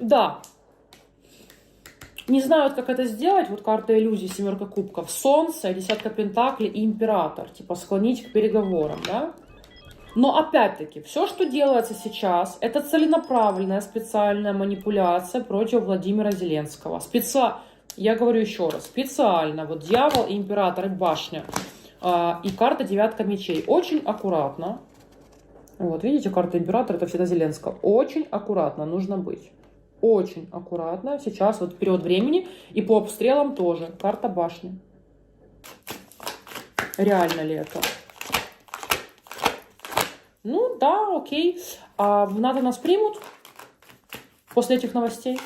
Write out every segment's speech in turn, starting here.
Да. Не знают, как это сделать. Вот карта иллюзий, семерка кубков. Солнце, десятка пентаклей и император. Типа склонить к переговорам, да? Но опять-таки, все, что делается сейчас, это целенаправленная специальная манипуляция против Владимира Зеленского. Спеца... Я говорю еще раз, специально. Вот дьявол, и император и башня. А, и карта девятка мечей. Очень аккуратно. Вот, видите, карта императора, это всегда Зеленского. Очень аккуратно нужно быть. Очень аккуратно. Сейчас вот период времени. И по обстрелам тоже. Карта башни. Реально ли это? Ну да, окей. А в НАТО нас примут после этих новостей?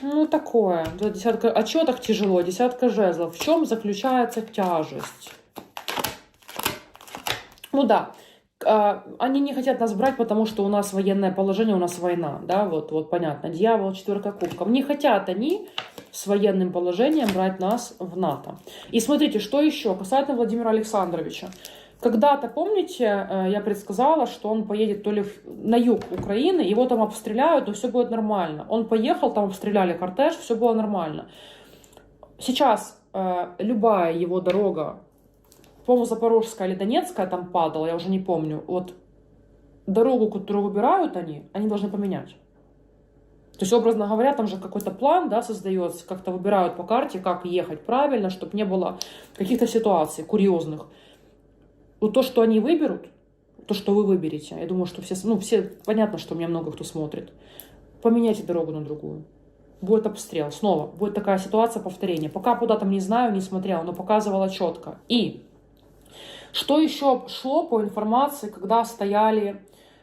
Ну, такое. Десятка... А чего так тяжело? Десятка жезлов. В чем заключается тяжесть? Ну да, а, они не хотят нас брать, потому что у нас военное положение, у нас война, да, вот, вот понятно. Дьявол, четверка кубков. Не хотят они с военным положением брать нас в НАТО. И смотрите, что еще касательно Владимира Александровича. Когда-то, помните, э, я предсказала, что он поедет то ли на юг Украины, его там обстреляют, но все будет нормально. Он поехал, там обстреляли кортеж, все было нормально. Сейчас э, любая его дорога, по-моему, Запорожская или Донецкая там падала, я уже не помню. Вот дорогу, которую выбирают они, они должны поменять. То есть, образно говоря, там же какой-то план да, создается, как-то выбирают по карте, как ехать правильно, чтобы не было каких-то ситуаций курьезных. Вот то, что они выберут, то, что вы выберете, я думаю, что все, ну, все, понятно, что меня много кто смотрит, поменяйте дорогу на другую. Будет обстрел. Снова будет такая ситуация повторения. Пока куда там не знаю, не смотрела, но показывала четко. И что еще шло по информации, когда стояли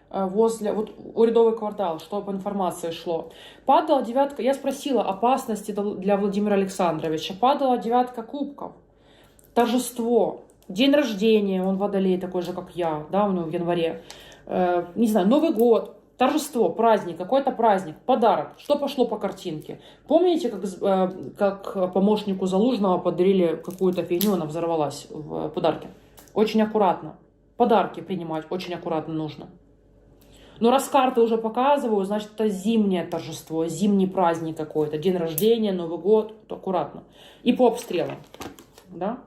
э, возле, вот у рядовый квартал, что по информации шло. Падала девятка, я спросила опасности для Владимира Александровича. Падала девятка кубков. Торжество, день рождения, он водолей такой же, как я, да, у него в январе. Э, не знаю, Новый год, торжество, праздник, какой-то праздник, подарок. Что пошло по картинке? Помните, как, э, как помощнику Залужного подарили какую-то фигню, она взорвалась в подарке? Очень аккуратно. Подарки принимать очень аккуратно нужно. Но раз карты уже показываю, значит, это зимнее торжество, зимний праздник какой-то, день рождения, Новый год, то аккуратно. И по обстрелам, да?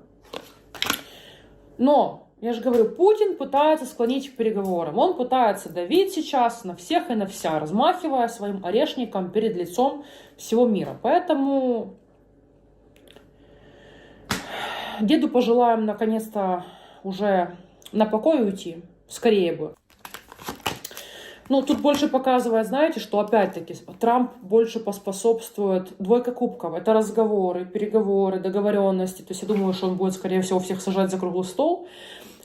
Но, я же говорю, Путин пытается склонить к переговорам. Он пытается давить сейчас на всех и на вся, размахивая своим орешником перед лицом всего мира. Поэтому деду пожелаем наконец-то уже на покой уйти. Скорее бы. Ну, тут больше показывает, знаете, что опять-таки Трамп больше поспособствует двойка кубков. Это разговоры, переговоры, договоренности. То есть я думаю, что он будет, скорее всего, всех сажать за круглый стол.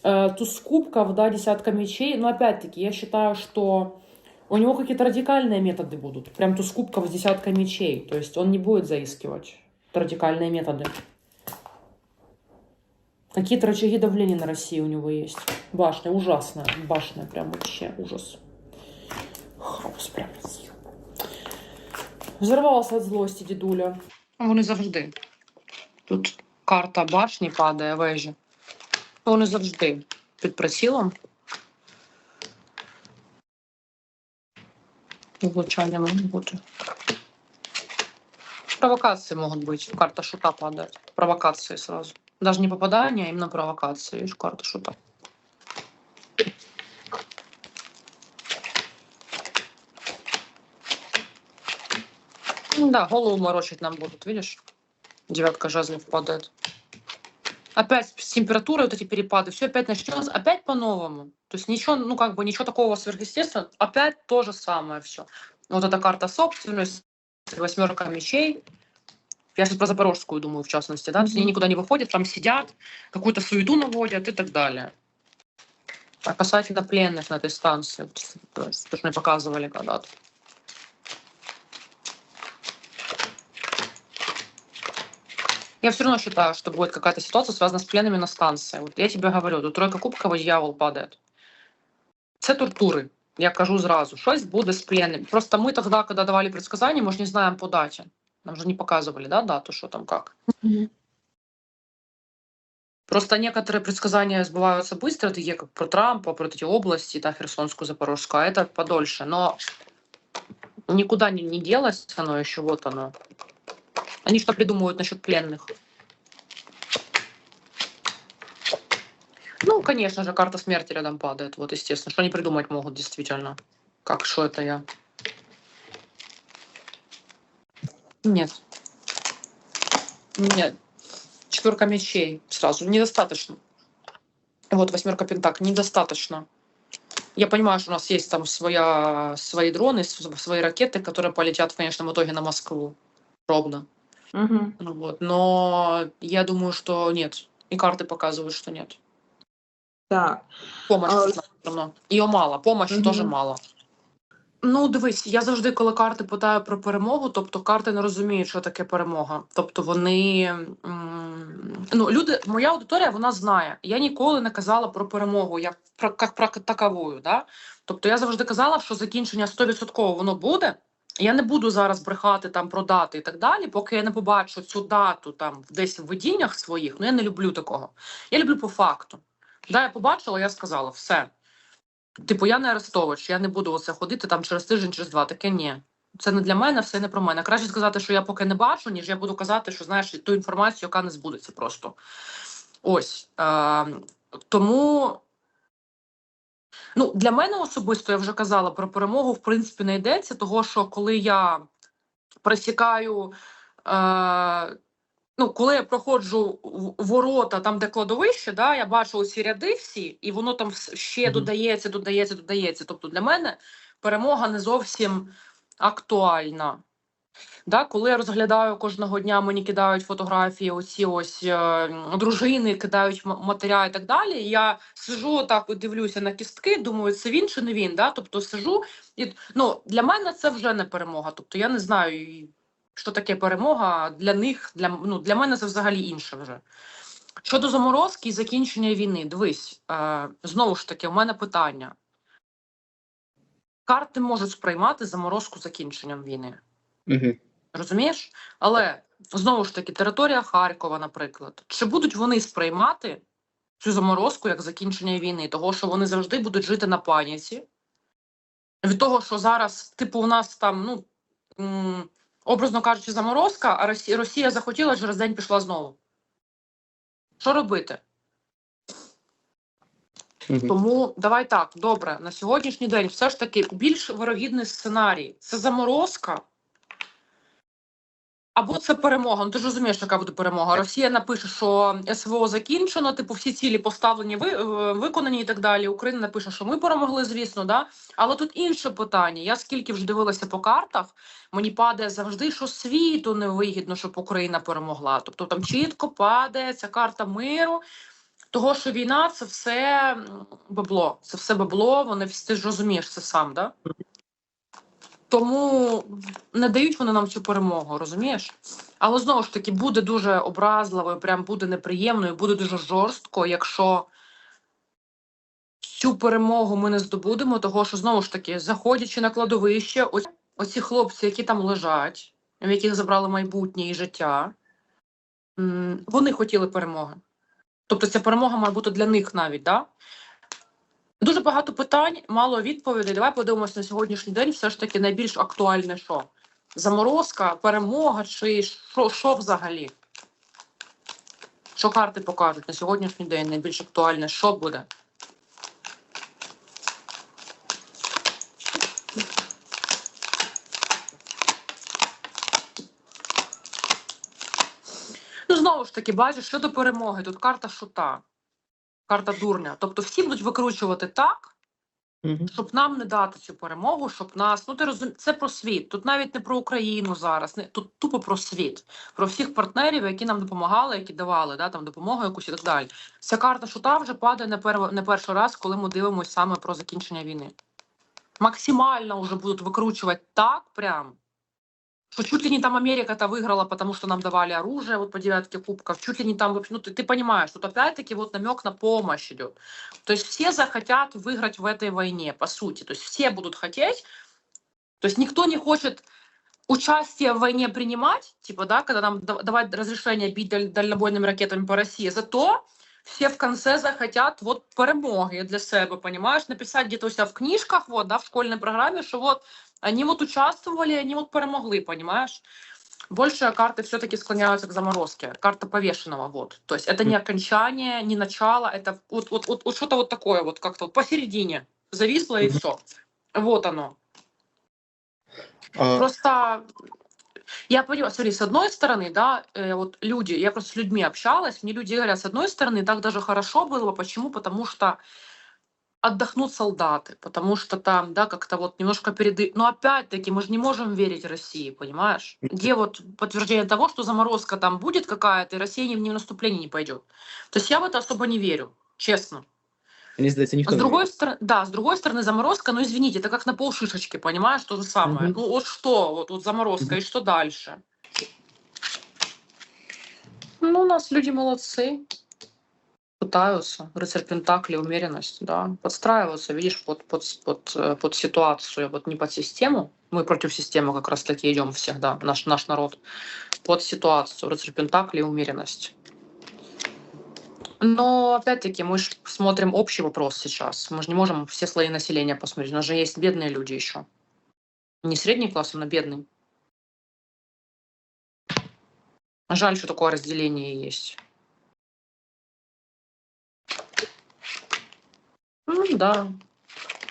Э, Туз кубков, да, десятка мечей. Но опять-таки, я считаю, что у него какие-то радикальные методы будут. Прям туз кубков с десяткой мечей. То есть он не будет заискивать. Радикальные методы. Какие-то рычаги давления на Россию у него есть. Башня ужасная. Башня прям вообще ужас. Хаос прям. Взорвався від злості, дідуля. Вони завжди. Тут карта башні падає, вежі. Вони завжди під прицілом. Влучання можуть бути. Провокации могут быть. Карта шута падает. Провокации сразу. Даже не попадание, а именно провокации. Видишь, карта шута. Ну Да, голову морочить нам будут, видишь? Девятка жезлов падает. Опять с температурой вот эти перепады, все опять начнется, опять по-новому. То есть ничего, ну как бы ничего такого сверхъестественного, опять то же самое все. Вот эта карта собственность, восьмерка мечей. Я сейчас про Запорожскую думаю, в частности, да, то есть они Мгм. никуда не выходят, там сидят, какую-то суету наводят и так далее. А касательно пленных на этой станции, вот, то есть, то, что мне показывали когда-то. Я все равно считаю, что будет какая-то ситуация, связанная с пленными на станции. Вот я тебе говорю, тут тройка кубков і дьявол падає. Це тортури. Я кажу зразу, щось буде з пленним. Просто ми тоді, коли давали предсказання, ми ж не знаємо по даті. Нам же не показували, да, дату, що там як. Мгм. Просто некоторые предсказания сбываются быстро, такие как про Трампа, про эти области, да, Херсонскую, Запорожскую, а это подольше. Но никуда не, не делось оно еще, вот оно. Они что придумывают насчет пленных? Ну, конечно же, карта смерти рядом падает, вот, естественно. Что они придумать могут, действительно? Как, что это я? Нет. Нет. Четверка мечей сразу. Недостаточно. Вот восьмерка пентак. Недостаточно. Я понимаю, что у нас есть там своя, свои дроны, свои ракеты, которые полетят в конечном итоге на Москву. Ровно. Угу. Ну Вот. Но я думаю, что нет. И карты показывают, что нет. Так. Помощь А, все одно. Її мало, помощь Мгм. теж мало. Ну, дивись, я завжди, коли карти питаю про перемогу, тобто карти не розуміють, що таке перемога. Тобто вони. Ну, люди, моя аудиторія, вона знає. Я ніколи не казала про перемогу, як про, як про таковую. Да? Тобто я завжди казала, що закінчення 100% воно буде. Я не буду зараз брехати там про дати і так далі, поки я не побачу цю дату там десь в видіннях своїх. Ну я не люблю такого. Я люблю по факту. Да, я побачила, я сказала, все. Типу, я не арестовувач, я не буду оце ходити там через тиждень, через два. Таке ні. Це не для мене, все не про мене. Краще сказати, що я поки не бачу, ніж я буду казати, що знаєш ту інформацію, яка не збудеться просто. Ось. Е, тому. Ну, для мене особисто я вже казала про перемогу, в принципі, не йдеться, того що коли я присікаю. Е, ну, коли я проходжу ворота, там, де кладовище, да, я бачу ці ряди всі, і воно там ще Мгм. додається, додається, додається. Тобто для мене перемога не зовсім актуальна. Да, коли я розглядаю кожного дня, мені кидають фотографії, оці ось е, дружини, кидають матеря і так далі. Я сижу так, дивлюся на кістки, думаю, це він чи не він. Да? Тобто сижу і ну, для мене це вже не перемога. Тобто я не знаю, що таке перемога для них, для, ну, для мене це взагалі інше вже. Щодо заморозки і закінчення війни, дивись, е, знову ж таки, у мене питання. Карти можуть сприймати заморозку закінченням війни. Угу. Розумієш? Але знову ж таки, територія Харкова, наприклад, чи будуть вони сприймати цю заморозку як закінчення війни? Того, що вони завжди будуть жити на паніці. Від того, що зараз, типу, у нас там, ну образно кажучи, заморозка, а Росія, Росія захотіла через день пішла знову. Що робити? Угу. Тому давай так, добре, на сьогоднішній день все ж таки більш вирогідний сценарій це заморозка. Або це перемога. Ну ти ж розумієш, яка буде перемога. Росія напише, що СВО закінчено, типу всі цілі поставлені, ви, е, виконані і так далі. Україна напише, що ми перемогли, звісно, да. Але тут інше питання. Я скільки вже дивилася по картах, мені падає завжди, що світу невигідно, щоб Україна перемогла. Тобто там чітко падає ця карта миру. Того, що війна це все бабло, це все бабло, вони всі ти ж розумієш це сам, да? Тому не дають вони нам цю перемогу, розумієш? Але знову ж таки буде дуже образливо, прям буде неприємно, і буде дуже жорстко, якщо цю перемогу ми не здобудемо, того що знову ж таки, заходячи на кладовище, ось оці хлопці, які там лежать, в яких забрали майбутнє і життя, вони хотіли перемоги. Тобто ця перемога має бути для них навіть, да? Дуже багато питань, мало відповідей. Давай подивимось на сьогоднішній день. Все ж таки найбільш актуальне що? Заморозка, перемога чи що, що взагалі? Що карти покажуть на сьогоднішній день найбільш актуальне, що буде? Ну, знову ж таки, бачиш, щодо перемоги, тут карта шута, карта дурня. Тобто всі будуть викручувати так, Угу. щоб нам не дати цю перемогу, щоб нас. Ну ти розум... це про світ. Тут навіть не про Україну зараз, не тут тупо про світ, про всіх партнерів, які нам допомагали, які давали да, там допомогу якусь і так далі. Ця карта шута вже падає не, пер... не перший раз, коли ми дивимося саме про закінчення війни. Максимально вже будуть викручувати так, прям. Что чуть ли не там Америка-то выиграла, потому что нам давали оружие вот по девятке кубков, чуть ли не там, вообще, ну ты, ты понимаешь, тут опять-таки вот намек на помощь идет. То есть все захотят выиграть в этой войне, по сути. То есть все будут хотеть, то есть никто не хочет участие в войне принимать, типа, да, когда нам да- давать разрешение бить даль- дальнобойными ракетами по России, зато все в конце захотят вот перемоги для себе, понимаешь? Написать где-то у себя в книжках, вот, да, в школьной программе, что вот они вот участвовали, они вот перемогли, понимаешь? Больше карты все-таки склоняются к заморозке. Карта повешенного, вот. То есть это не окончание, не начало, это вот, вот, вот, вот что-то вот такое, вот как-то вот посередине. Зависло и Мгм. все. Вот оно. А, Просто я понимаю, смотри, с одной стороны, да, э, вот люди, я просто с людьми общалась, мне люди говорят, с одной стороны, так даже хорошо было бы, почему? Потому что отдохнут солдаты, потому что там, да, как-то вот немножко переды... Но опять-таки мы же не можем верить России, понимаешь? Где вот подтверждение того, что заморозка там будет какая-то, и Россия ни в наступление не пойдет. То есть я в это особо не верю, честно. мені здається, ніхто С не другой вірить. стороны, да, с другой стороны, заморозка, ну извините, это как на полшишечки, понимаешь, то же самое. Мгм. Ну вот что, вот, вот заморозка, Мгм. и что дальше? Ну, у нас люди молодцы. Пытаются. Рыцарь Пентакли, умеренность, да. Подстраиваются, видишь, под, под, под, э, под ситуацию, вот не под систему. Мы против системы как раз таки идем всегда, наш, наш народ. Под ситуацию. Рыцарь Пентакли, умеренность. Но опять-таки мы же смотрим общий вопрос сейчас. Мы же не можем все слои населения посмотреть. У нас же есть бедные люди еще. Не средний класс, но бедный. Жаль, что такое разделение есть. Ну да.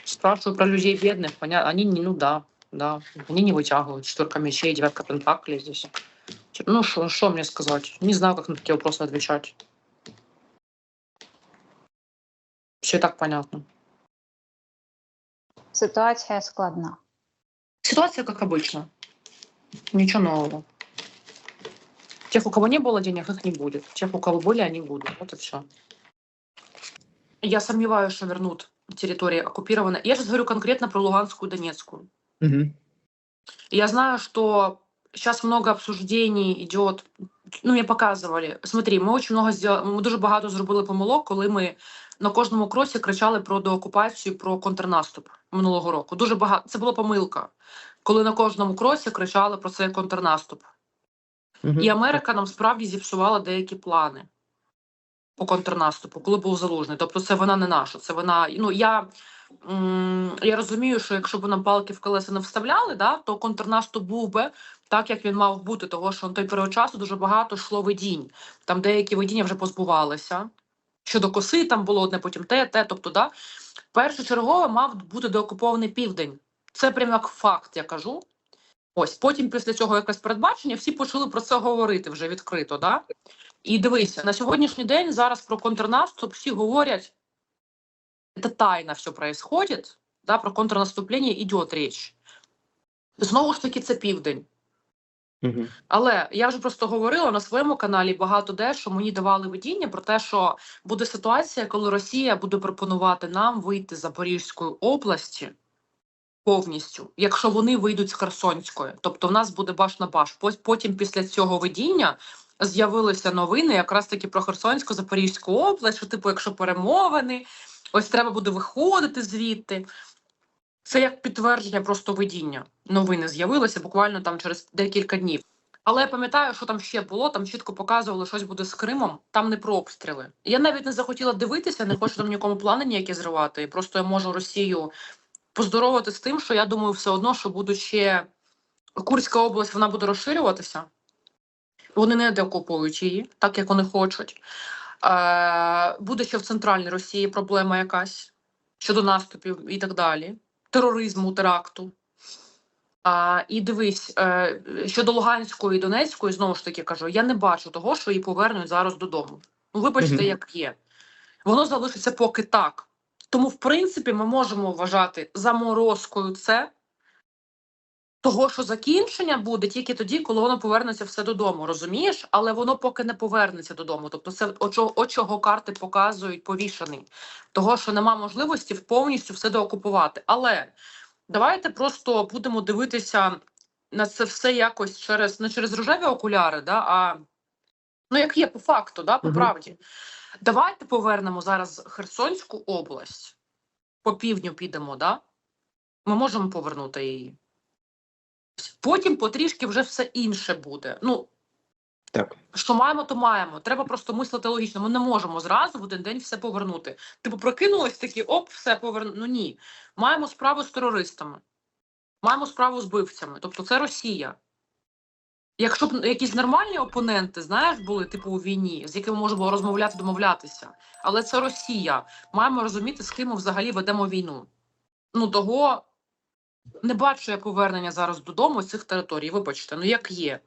Спрашиваю про людей бедных, понятно. Они не, ну да, да. Они не вытягивают. Четверка мечей, девятка пентаклей здесь. Ну, что мне сказать? Не знаю, как на такие вопросы отвечать. Все и так понятно. Ситуація складна. Ситуация как обычно. Ничего нового. Тех, у кого не было денег, их не будет. Тех, у кого были, они будут. Вот и все. Я сомневаюсь, что вернут территории оккупированные. Я сейчас говорю конкретно про Луганскую и Донецкую. Мгм. Я знаю, что сейчас много обсуждений идет. Ну, мне показували. Смотри, ми очень много сделали, ми дуже багато зробили помилок, коли ми на кожному кросі кричали про деокупацію, про контрнаступ минулого року. Дуже багато. Це була помилка. Коли на кожному кросі кричали про цей контрнаступ. Мгм. І Америка нам справді зіпсувала деякі плани по контрнаступу, коли був залужний. Тобто, це вона не наша. Це вона. Ну я, м, я розумію, що якщо б нам палки в колеса не вставляли, да, то контрнаступ був би так, як він мав бути, того що на той період часу дуже багато йшло видінь. Там деякі видіння вже позбувалися. Щодо коси, там було одне, потім те, те. Тобто, да, першочергово мав бути деокупований південь. Це прям як факт, я кажу. Ось потім, після цього якесь передбачення, всі почали про це говорити вже відкрито. Да? І дивися, на сьогоднішній день зараз про контрнаступ всі говорять, це тайно все происходит, да, про контрнаступлення йде річ. Знову ж таки, це південь. Але я вже просто говорила на своєму каналі багато де, що мені давали видіння про те, що буде ситуація, коли Росія буде пропонувати нам вийти з Запорізької області повністю, якщо вони вийдуть з Херсонської. Тобто в нас буде баш на баш. Потім після цього видіння з'явилися новини якраз таки про Херсонську Запорізьку область, що типу, якщо перемовини, ось треба буде виходити звідти. Це як підтвердження просто видіння. Новини з'явилися буквально там через декілька днів. Але я пам'ятаю, що там ще було, там чітко показували, щось буде з Кримом, там не про обстріли. Я навіть не захотіла дивитися, не хочу там нікому плани ніякі зривати. І просто я можу Росію поздоровити з тим, що я думаю, все одно, що будуть ще Курська область, вона буде розширюватися. Вони не деокупують її, так як вони хочуть. Е, буде ще в центральній Росії проблема якась щодо наступів і так далі, тероризму, теракту. А, і дивись, е, щодо Луганської і Донецької, знову ж таки кажу, я не бачу того, що її повернуть зараз додому. Ну, вибачте, як є. Воно залишиться поки так. Тому, в принципі, ми можемо вважати заморозкою це, того, що закінчення буде тільки тоді, коли воно повернеться все додому, розумієш? Але воно поки не повернеться додому. Тобто, це от чого, карти показують повішений. Того, що нема можливості повністю все доокупувати. Але давайте просто будемо дивитися на це все якось через не через рожеві окуляри, да, а ну як є по факту, да, по правді. Давайте повернемо зараз Херсонську область. По півдню підемо, да? Ми можемо повернути її. Потім потрішки вже все інше буде. Ну, Так. Що маємо, то маємо. Треба просто мислити логічно. Ми не можемо зразу в один день все повернути. Типу, прокинулись такі, оп, все поверну. Ну ні. Маємо справу з терористами, маємо справу з бивцями. Тобто це Росія. Якщо б якісь нормальні опоненти, знаєш, були типу у війні, з якими можна було розмовляти, домовлятися. Але це Росія. Маємо розуміти, з ким ми взагалі ведемо війну. Ну того не бачу я повернення зараз додому з цих територій. Вибачте, ну як є.